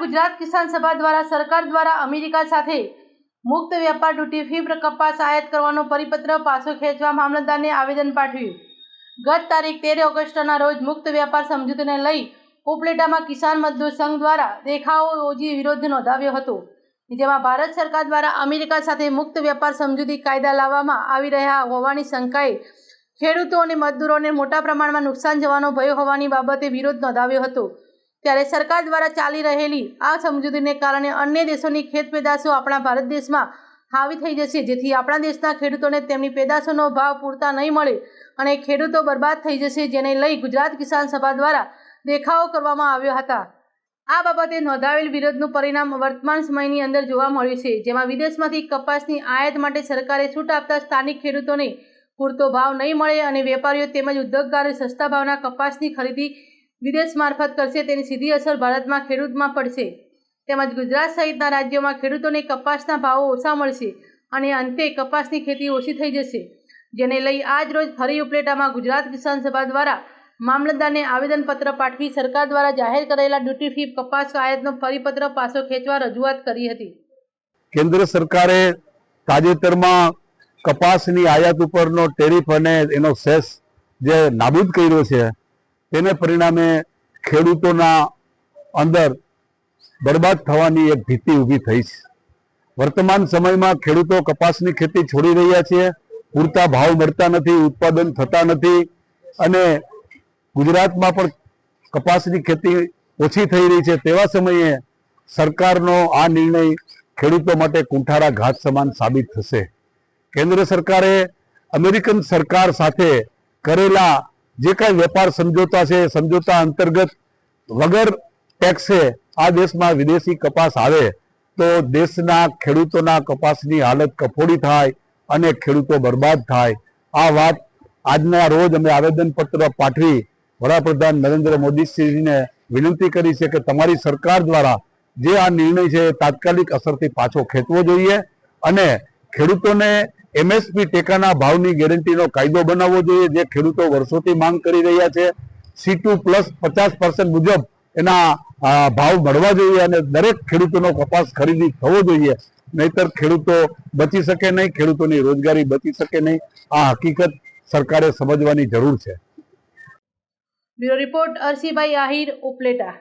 ગુજરાત કિસાન સભા દ્વારા સરકાર દ્વારા અમેરિકા સાથે મુક્ત વેપાર ડ્યુટી ફી કપાસ આયાત કરવાનો પરિપત્ર પાછો ખેંચવા મામલતદારને આવેદન પાઠવ્યું. ગત તારીખ તેર ઓગસ્ટના રોજ મુક્ત વેપાર સમજૂતીને લઈ ઉપલેટામાં કિસાન મજદૂર સંઘ દ્વારા દેખાવો યોજી વિરોધ નોંધાવ્યો હતો. જેમાં ભારત સરકાર દ્વારા અમેરિકા સાથે મુક્ત વેપાર સમજૂતી કાયદા લાવવામાં આવી રહ્યા હોવાની શંકાએ ખેડૂતો અને મજદૂરોને મોટા પ્રમાણમાં નુકસાન જવાનો ભય હોવાની બાબતે વિરોધ નોંધાવ્યો હતો. ત્યારે સરકાર દ્વારા ચાલી રહેલી આ સમજૂતીને કારણે અન્ય દેશોની ખેત પેદાશો આપણા ભારત દેશમાં હાવી થઈ જશે. જેથી આપણા દેશના ખેડૂતોને તેમની પેદાશોનો ભાવ પૂરતા નહીં મળે અને ખેડૂતો બરબાદ થઈ જશે જેને લઈ ગુજરાત કિસાન સભા દ્વારા દેખાવો કરવામાં આવ્યા હતા. આ બાબતે નોંધાવેલ વિરોધનું પરિણામ વર્તમાન સમયની અંદર જોવા મળ્યું છે. જેમાં વિદેશમાંથી કપાસની આયાત માટે સરકારે છૂટ આપતા સ્થાનિક ખેડૂતોને પૂરતો ભાવ નહીં મળે અને વેપારીઓ તેમજ ઉદ્યોગકારો સસ્તા ભાવના કપાસની ખરીદી વિદેશ મારફત કરશે, તેની સીધી અસર ભારતમાં ખેડૂતમાં પડશે. તેમજ ગુજરાત સહિતના રાજ્યોમાં ખેડૂતોને કપાસના ભાવો ઓછા મળશે અને અંતે કપાસની ખેતી ઓછી થઈ જશે. જેને લઈ આજ રોજ ફરી ઉપલેટામાં ગુજરાત કિસાન સભા દ્વારા મામલતદારને આવેદનપત્ર પાઠવી સરકાર દ્વારા જાહેર કરેલા ડ્યુટી ફી કપાસ આયાતનો પરિપત્ર પાછો ખેંચવા રજૂઆત કરી હતી. કેન્દ્ર સરકારે તાજેતરમાં કપાસની આયાત ઉપરનો ટેરિફ અને એનો સેસ જે નાબૂદ કર્યો છે તેને પરિણામે ખેડૂતોના અંદર બરબાદ થવાની એક ભીતિ ઊભી થઈ છે. વર્તમાન સમયમાં ખેડૂતો કપાસની ખેતી છોડી રહ્યા છે, પૂરતા ભાવ મળતા નથી, ઉત્પાદન થતા નથી અને ગુજરાતમાં પણ કપાસની ખેતી ઓછી થઈ રહી છે. તેવા સમયે સરકારનો આ નિર્ણય ખેડૂતો માટે કુંઠારા ઘાત સમાન સાબિત થશે. કેન્દ્ર સરકારે અમેરિકન સરકાર સાથે કરેલા જે કાંઈ વેપાર સમજોતા છે, સમજોતા અંતર્ગત વગર ટેક્સે આ દેશમાં વિદેશી કપાસ આવે, તો દેશના ખેડૂતોના કપાસની હાલત કફોડી થાય અને ખેડૂતો બરબાદ થાય. આ વાત આજના રોજ અમે આવેદનપત્ર પાઠવી વડાપ્રધાન નરેન્દ્ર મોદીશ્રીને વિનંતી કરી છે કે તમારી સરકાર દ્વારા જે આ નિર્ણય છે એ તાત્કાલિક અસરથી પાછો ખેંચવો જોઈએ અને ખેડૂતોને એમએસપી ટેકાના ભાવની ગેરંટીનો કાયદો બનાવવો જોઈએ, જે ખેડૂતો વર્ષોથી માંગ કરી રહ્યા છે. સી ટુ પ્લસ પચાસ પર્સન્ટ મુજબ એના ભાવ મળવા જોઈએ અને દરેક ખેડૂતોનો કપાસ ખરીદી થવો જોઈએ. નહીતર ખેડૂતો બચી શકે નહીં, ખેડૂતોની રોજગારી બચી શકે નહીં. આ હકીકત સરકારે સમજવાની જરૂર છે. Bureau report Arsibhai Ahir Upleta.